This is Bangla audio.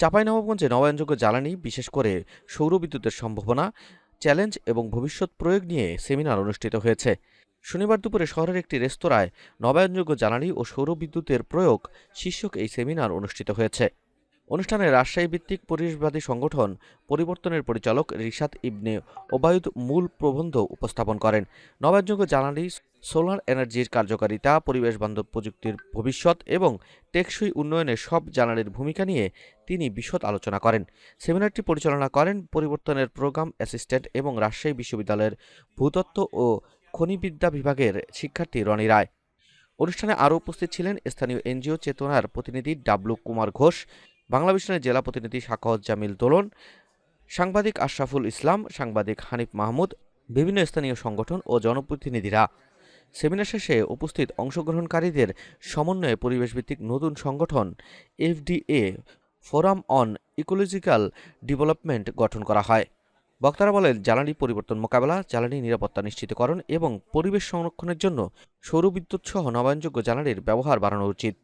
চাঁপাইনবাবগঞ্জে নবায়নযোগ্য জ্বালানি, বিশেষ করে সৌর বিদ্যুতের সম্ভাবনা, চ্যালেঞ্জ এবং ভবিষ্যৎ প্রয়োগ নিয়ে সেমিনার অনুষ্ঠিত হয়েছে। শনিবার দুপুরে শহরের একটি রেস্তোরাঁয় নবায়নযোগ্য জ্বালানি ও সৌর বিদ্যুতের প্রয়োগ শীর্ষক এই সেমিনার অনুষ্ঠিত হয়েছে। অনুষ্ঠানে রাজশাহী ভিত্তিক পরিবেশবাদী সংগঠন পরিবর্তনের পরিচালক রিশাদ ইবনে ওবায়ুদ মূল প্রবন্ধ উপস্থাপন করেন। নবায়নযোগ্য জ্বালানি সোলার এনার্জির কার্যকারিতা, পরিবেশ বান্ধব প্রযুক্তির ভবিষ্যৎ এবং টেকসই উন্নয়নে সব জ্বালানির ভূমিকা নিয়ে তিনি বিশদ আলোচনা করেন। সেমিনারটি পরিচালনা করেন পরিবর্তনের প্রোগ্রাম অ্যাসিস্ট্যান্ট এবং রাজশাহী বিশ্ববিদ্যালয়ের ভূতত্ত্ব ও খনিবিদ্যা বিভাগের শিক্ষার্থী রনি রায়। অনুষ্ঠানে আরও উপস্থিত ছিলেন স্থানীয় এনজিও চেতনার প্রতিনিধি ডাবলু কুমার ঘোষ, বাংলা মিশনের জেলা প্রতিনিধি শাখাওয়াত জামিল দোলন, সাংবাদিক আশরাফুল ইসলাম, সাংবাদিক হানিফ মাহমুদ, বিভিন্ন স্থানীয় সংগঠন ও জনপ্রতিনিধিরা। সেমিনার শেষে উপস্থিত অংশগ্রহণকারীদের সমন্বয়ে পরিবেশভিত্তিক নতুন সংগঠন FDA forum on ecological development গঠন করা হয়। বক্তারা বলেন, জ্বালানি পরিবর্তন মোকাবেলা, জ্বালানি নিরাপত্তা নিশ্চিতকরণ এবং পরিবেশ সংরক্ষণের জন্য সৌরবিদ্যুৎ সহ নবায়নযোগ্য জ্বালানির ব্যবহার বাড়ানো উচিত।